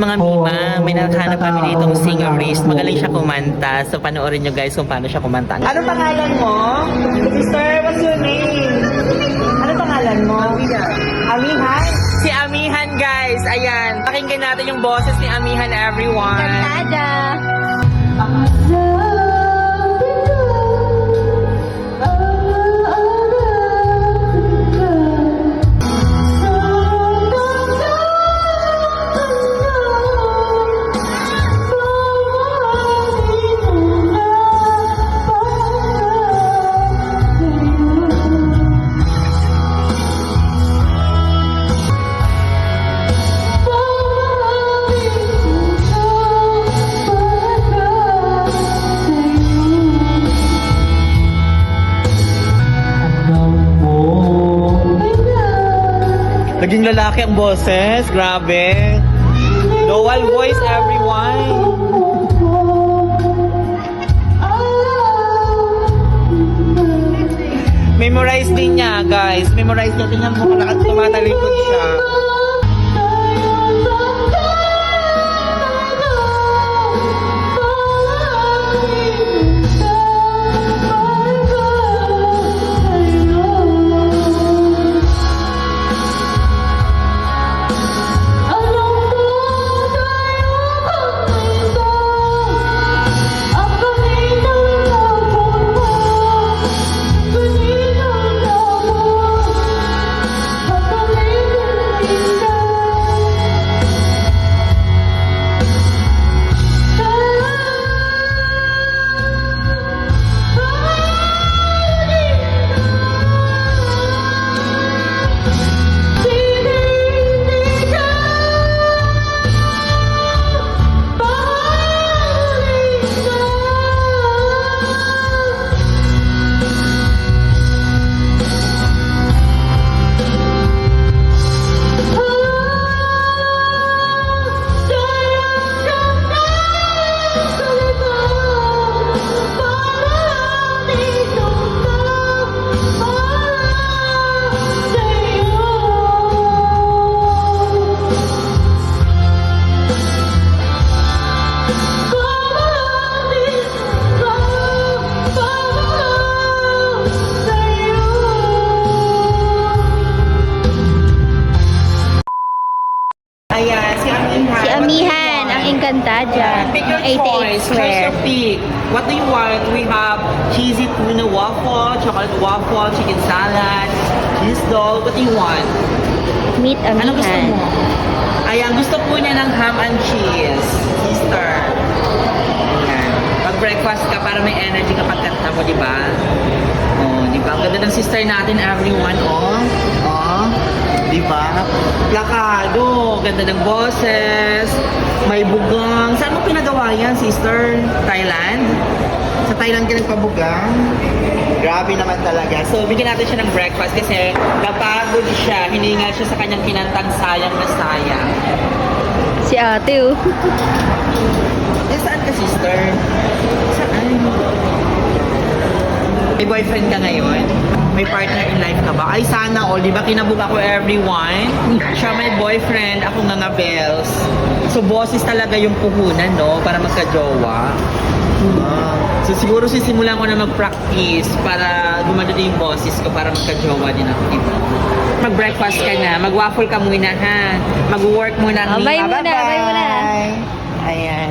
naghanap kami ditong singerist. Magaling siya kumanta. So, panoorin nyo guys kung paano siya kumanta. Ano pangalan mo? Sister, what's your name? Ano pangalan mo? Amihan. Si Amihan, guys. Ayan. Pakinggan natin yung boses ni Amihan, everyone. Kantada. Naging lalaki ang boses. Grabe. Dual voice, everyone. Memorize din niya, guys. Memorize niya. Tingnan mo, kung tumatalikod siya. Amihan, ang Encantadia. Pick your 88 choice. Choose square. your pick. What do you want? We have cheesy tuna waffle, chocolate waffle, chicken salad, cheese dog. What do you want? Meet Ano gusto Amihan. mo? Ayan, gusto po niya ng ham and cheese. Sister. Ayan. Pag-breakfast ka para may energy kapag kanta mo, di ba? Oh, di ba? Ang ganda ng sister natin, everyone, oh. Oh. Di ba? Plakado. Ganda ng boses. May bugang. Saan mo pinagawa yan, sister? Thailand? Sa Thailand ka nagpabugang? Grabe naman talaga. So, bigyan natin siya ng breakfast kasi napagod siya. Hiningal siya sa kanyang kinantang sayang na sayang. Si ate, oh. Eh, saan ka, sister? Saan? May boyfriend ka ngayon? May partner in life ka ba? Ay, sana all. Di ba kinabuka ko everyone? Siya may boyfriend, ako nga nga bells. So, boses talaga yung puhunan, no? Para magka-jowa. Ah. so, siguro sisimulan ko na mag-practice para gumano din yung boses ko para magka-jowa din ako. Diba? Mag-breakfast ka na. Mag-waffle ka muna, ha? Mag-work muna. Oh, bye muna, bye muna. Ayan.